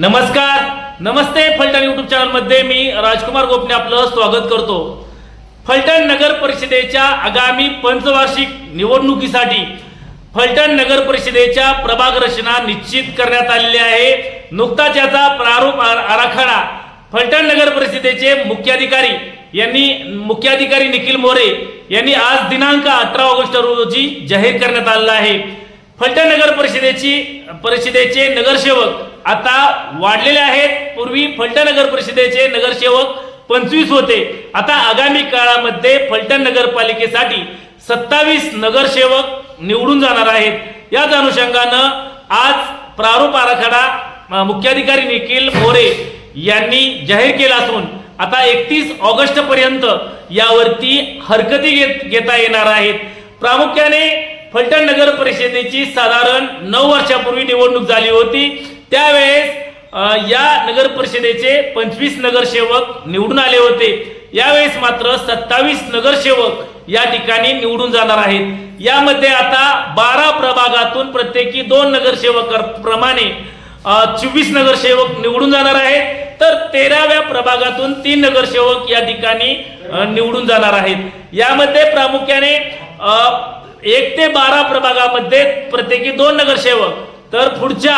नमस्कार. नमस्ते फलटण युट्यूब चॅनलमध्ये मी राजकुमार गोपने आपलं स्वागत करतो. फलटण नगर परिषदेच्या आगामी पंचवार्षिक निवडणुकीसाठी फलटण नगर परिषदेच्या प्रभाग रचना निश्चित करण्यात आलेली आहे. नुकताच याचा प्रारूप आराखडा फलटण नगर परिषदेचे मुख्याधिकारी यांनी मुख्याधिकारी निखिल मोरे यांनी आज दिनांक अठरा ऑगस्ट रोजी जाहीर करण्यात आलेला आहे. फलटण नगर परिषदेची परिषदेचे नगरसेवक आता वाढलेले आहेत. पूर्वी फलटण नगर परिषदेचे नगरसेवक पंचवीस होते. आता आगामी काळामध्ये फलटण नगरपालिकेसाठी सत्तावीस नगरसेवक निवडून जाणार आहेत. याच अनुषंगानं आज प्रारूप आराखडा मुख्याधिकारी निखिल मोरे यांनी जाहीर केला असून आता एकतीस ऑगस्ट पर्यंत यावरती हरकती घेत घेता येणार आहेत. प्रामुख्याने फलटण नगर परिषदेची साधारण नऊ वर्षापूर्वी निवडणूक झाली होती. त्यावेळेस या नगर परिषदेचे पंचवीस नगरसेवक निवडून आले होते. यावेळेस मात्र सत्तावीस नगरसेवक या ठिकाणी निवडून जाणार आहेत. यामध्ये आता बारा प्रभागातून प्रत्येकी दोन नगरसेवक प्रमाणे चोवीस नगरसेवक निवडून जाणार आहेत. तर तेराव्या प्रभागातून तीन नगरसेवक या ठिकाणी निवडून जाणार आहेत. यामध्ये प्रामुख्याने एक ते बारा प्रभागामध्ये प्रत्येकी दोन नगरसेवक. तर पुढच्या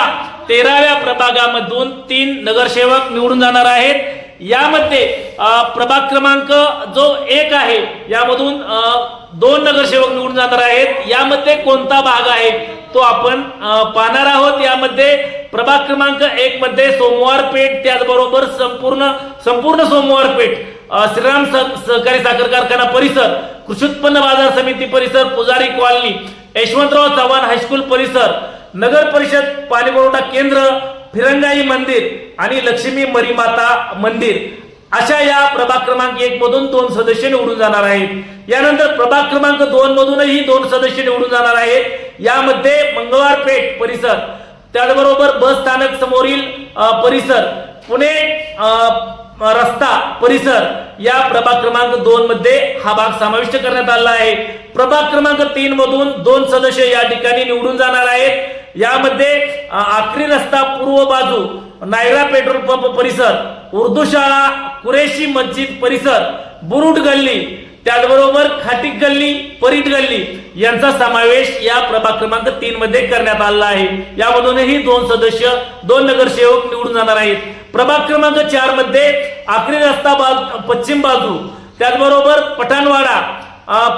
तेराव्या प्रभागामधून तीन नगरसेवक निवडून जाणार आहेत. यामध्ये प्रभाग क्रमांक जो एक आहे यामधून दोन नगरसेवक निवडून जाणार आहेत. यामध्ये कोणता भाग आहे तो आपण पाहणार आहोत. यामध्ये प्रभाग क्रमांक एक मध्ये सोमवार पेठ त्याचबरोबर संपूर्ण संपूर्ण सोमवार पेठ श्रीराम सहकारी साखर कारखाना परिसर कृषी उत्पन्न बाजार समिती परिसर पुजारी कॉलनी यशवंतराव चव्हाण हायस्कूल परिसर नगर परिषद पाणी पुरवठा केंद्र फिरंगाई मंदिर आणि लक्ष्मी मरीमाता मंदिर. अशा या प्रभाग क्रमांक एक मधून दोन सदस्य निवडून जाणार आहेत. यानंतर प्रभाग क्रमांक दोन मधूनही दोन सदस्य निवडून जाणार आहेत. यामध्ये मंगळवार पेठ परिसर त्याचबरोबर बस स्थानक समोरील परिसर पुणे रस्ता परिसर या प्रभाग क्रमांक दोन मध्ये हा भाग समाविष्ट करण्यात आला आहे. प्रभाग क्रमांक तीन मधून दोन सदस्य या ठिकाणी निवडून जाणार आहेत. यामध्ये आखरी रस्ता पूर्व बाजू नायरा पेट्रोल पंप परिसर उर्दू शाळा कुरेशी मस्जिद परिसर बुरुट गल्ली त्याचबरोबर खाटिक गल्ली परीट गल्ली यांचा समावेश या प्रभाग क्रमांक तीन मध्ये करण्यात आला आहे. यामधूनही दोन सदस्य दोन नगरसेवक निवडून जाणार आहेत. प्रभाग क्रमांक चारमध्ये आखरी रस्ता बाजू पश्चिम बाजू. त्याचबरोबर पठाणवाडा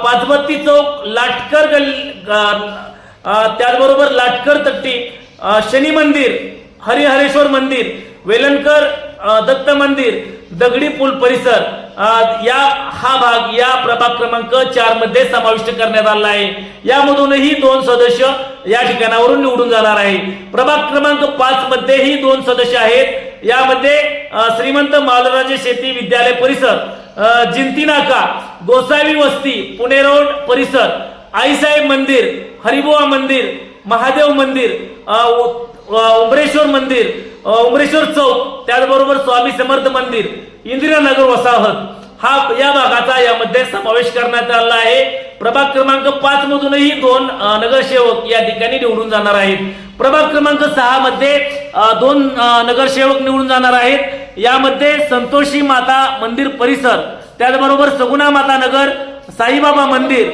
पाचबत्ती चौक लाटकर गल्ली त्याचबरोबर लाटकर तट्टी शनी मंदिर हरिहरेश्वर मंदिर वेलणकर दत्त मंदिर दगडी पूल परिसर या हा भाग या प्रभाग क्रमांक चारमध्ये समाविष्ट करण्यात आला आहे. यामधूनही दोन सदस्य या ठिकाणावरून निवडून जाणार आहे. प्रभाग क्रमांक पाच मध्येही दोन सदस्य आहेत. यामध्ये श्रीमंत मालराजे शेती विद्यालय परिसर जिंती नाका गोसावी वस्ती पुणे रोड परिसर आईसाहेब मंदिर हरिबुवा मंदिर महादेव मंदिर उमरेश्वर मंदिर उमरेश्वर चौक त्याचबरोबर स्वामी समर्थ मंदिर इंदिरानगर वसाहत. हा या भागाचा यामध्ये समावेश करण्यात आला आहे. प्रभाग क्रमांक पाच मधूनही दोन नगरसेवक या ठिकाणी निवडून जाणार आहेत. प्रभाग क्रमांक सहा मध्ये दोन नगरसेवक निवडून जाणार आहेत. यामध्ये संतोषी माता मंदिर परिसर त्याचबरोबर सगुणा माता नगर साईबाबा मंदिर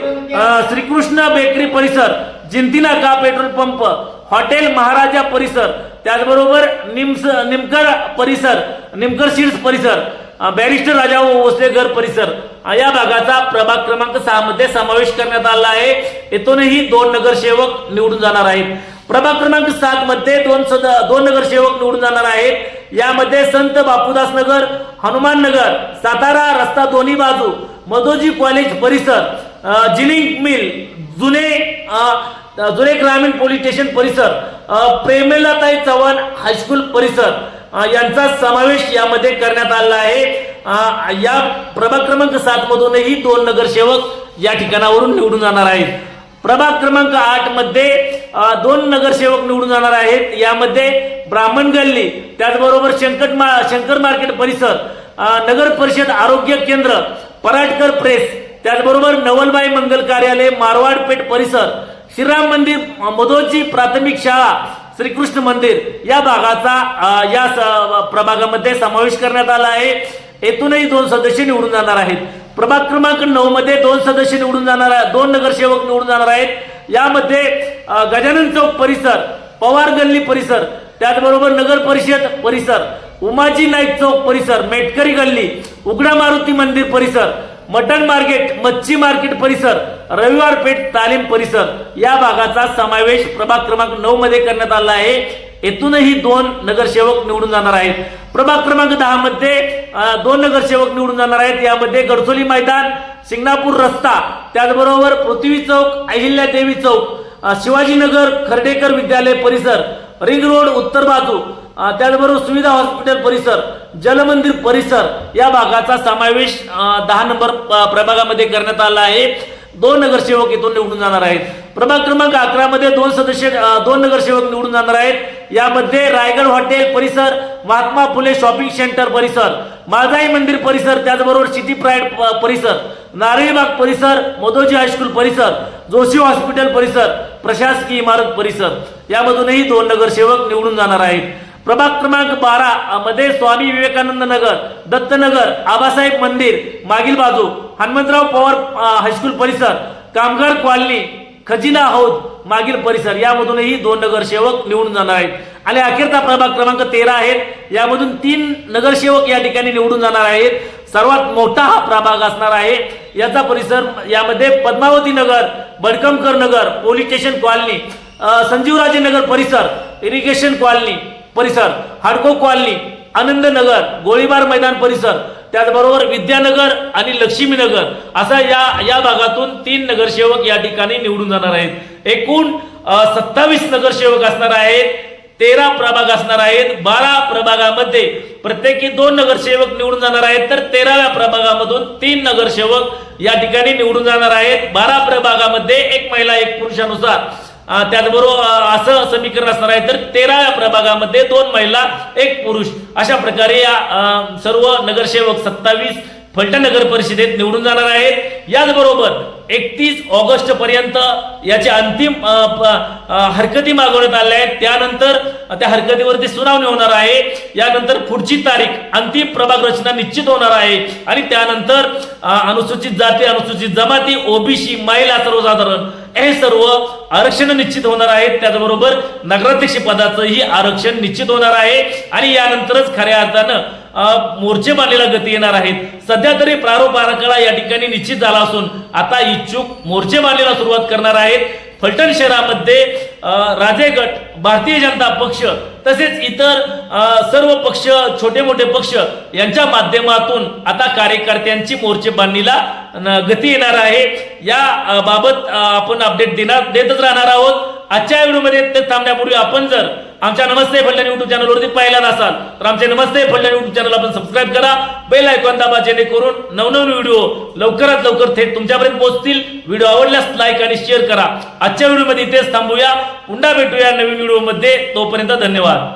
श्रीकृष्ण बेकरी परिसर Jintinaka petrol pump hotel Maharaja परिसर त्याचबरोबर निम्स निमकर परिसर निमकर सीड्स परिसर बॅरिस्टर राजा भोसले घर परिसर या भागाचा प्रभाग क्रमांक सहा मध्ये समावेश करण्यात आला आहे. येथूनही दोन नगरसेवक निवडून जाणार आहेत. प्रभाग क्रमांक सात मध्ये दोन सद दोन नगरसेवक निवडून जाणार आहेत. यामध्ये संत बापूदास नगर हनुमान नगर सातारा रस्ता दोन्ही बाजू मधोजी कॉलेज परिसर जिलिंग जिनिंग मिल जुने जुने ग्रामीण पोलीस स्टेशन परिसर प्रेमेलाताई चव्हाण हायस्कूल परिसर यांचा समावेश यामध्ये करण्यात आला आहे. या प्रभाग क्रमांक सात मधूनही दोन नगरसेवक या ठिकाणावरून निवडून जाणार आहेत. प्रभाग क्रमांक आठमध्ये दोन नगरसेवक निवडून जाणार आहेत. यामध्ये ब्राह्मण गल्ली त्याचबरोबर शंकर मा शंकर मार्केट परिसर नगर परिषद आरोग्य केंद्र पराटकर प्रेस त्याचबरोबर नवलबाई मंगल कार्यालय मारवाड पेठ परिसर श्रीराम मंदिर मधोची प्राथमिक शाळा श्रीकृष्ण मंदिर या भागाचा या स- प्रभागामध्ये समावेश करण्यात आला आहे. येथूनही दोन सदस्य निवडून जाणार आहेत. प्रभाग क्रमांक नऊ मध्ये दोन सदस्य निवडून जाणार आहे दोन नगरसेवक निवडून जाणार आहेत. यामध्ये गजानन चौक परिसर पवार गल्ली परिसर त्याचबरोबर नगर परिषद परिसर उमाजी नाईक चौक परिसर मेटकरी गल्ली उघडा मारुती मंदिर परिसर मटन मार्केट मच्छी मार्केट परिसर रविवार पेठ तालीम परिसर या भागाचा समावेश प्रभाग क्रमांक नऊ मध्ये करण्यात आला आहे. येथूनही दोन नगरसेवक निवडून जाणार आहेत. प्रभाग क्रमांक दहा मध्ये दोन नगरसेवक निवडून जाणार आहेत. यामध्ये गडचोली मैदान सिंगणापूर रस्ता त्याचबरोबर पृथ्वी चौक अहिल्या देवी चौक शिवाजीनगर खर्डेकर विद्यालय परिसर रिंग रोड उत्तर बाजू त्याचबरोबर सुविधा हॉस्पिटल परिसर जलमंदिर परिसर या भागाचा समावेश दहा नंबर प्रभागामध्ये करण्यात आला आहे. दोन नगरसेवक इथून निवडून जाणार आहेत. प्रभाग क्रमांक अकरामध्ये दोन सदस्य दोन नगरसेवक निवडून जाणार आहेत. यामध्ये रायगड हॉटेल परिसर महात्मा फुले शॉपिंग सेंटर परिसर माळजाई मंदिर परिसर त्याचबरोबर सिटी प्राईड प- परिसर नारळीबाग परिसर मधोजी हायस्कूल परिसर जोशी हॉस्पिटल परिसर प्रशासकीय इमारत परिसर. यामधूनही दोन नगरसेवक निवडून जाणार आहेत. प्रभाग क्रमांक बारा मध्ये स्वामी विवेकानंद नगर दत्तनगर आबासाहेब मंदिर मागील बाजू हनुमंतराव पवार हायस्कूल परिसर कामगार कॉलनी खजिना हौद मागील परिसर यामधूनही दोन नगरसेवक निवडून जाणार आहेत. आणि अखेरचा प्रभाग क्रमांक तेरा आहेत यामधून तीन नगरसेवक या ठिकाणी निवडून जाणार आहेत. सर्वात मोठा हा प्रभाग असणार आहे. याचा परिसर यामध्ये Padmavati Nagar Badkamkar Nagar police station colony Sanjivraje Nagar परिसर इरिगेशन कॉलनी परिसर हाडको कॉलनी आनंदनगर गोळीबार मैदान परिसर त्याचबरोबर विद्यानगर आणि लक्ष्मीनगर असा या या भागातून तीन नगरसेवक या ठिकाणी निवडून जाणार आहेत. एकूण सत्तावीस नगरसेवक असणार आहेत तेरा प्रभाग असणार आहेत बारा प्रभागामध्ये प्रत्येकी दोन नगरसेवक निवडून जाणार आहेत तर तेराव्या प्रभागामधून तीन नगरसेवक या ठिकाणी निवडून जाणार आहेत. बारा प्रभागामध्ये एक महिला एक पुरुषानुसार. त्याचबरोबर असं समीकरण असणार आहे. तर तेराव्या प्रभागामध्ये दोन महिला एक पुरुष. अशा प्रकारे या सर्व नगरसेवक सत्तावीस फलटण नगर परिषदेत निवडून जाणार आहेत. याचबरोबर एकतीस ऑगस्ट पर्यंत याचे अंतिम प- हरकती मागवण्यात आल्या आहेत. त्यानंतर त्या हरकतीवरती सुनावणी होणार आहे. यानंतर पुढची तारीख अंतिम प्रभाग रचना निश्चित होणार आहे. आणि त्यानंतर अनुसूचित जाती अनुसूचित जमाती ओबीसी महिला सर्वसाधारण हे सर्व आरक्षण निश्चित होणार आहेत. त्याचबरोबर नगराध्यक्ष पदाचंही आरक्षण निश्चित होणार आहे. आणि यानंतरच खऱ्या अर्थानं मोर्चे बांधलेला गती येणार आहेत. सध्या तरी प्रारूप आराखडा या ठिकाणी निश्चित झाला असून आता इच्छुक मोर्चे बांधलेला सुरुवात करणार आहेत. फलटण शहरामध्ये राजेगट भारतीय जनता पक्ष तसेच इतर सर्व पक्ष छोटे मोठे पक्ष यांच्या माध्यमातून आता कार्यकर्त्यांची मोर्चे बांधणीला गती येणार आहे. या बाबत आपण अपडेट देणार देतच राहणार आहोत. आजच्या व्हिडिओमध्ये ते थांबण्यापूर्वी आपण जर आमच्या नमस्ते फलटण युट्यूब चॅनलवरती पाहिला नसाल तर आमचे नमस्ते फलटण युट्यूब चॅनल आपण सबस्क्राईब करा. बेल आयकॉन दाबा जेणेकरून नवनवीन व्हिडिओ लवकरात लवकर थेट तुमच्यापर्यंत पोहोचतील. व्हिडिओ आवडल्यास लाईक आणि शेअर करा. आजच्या व्हिडिओमध्ये इथेच थांबूया. पुन्हा भेटूया नवीन व्हिडिओमध्ये तोपर्यंत धन्यवाद.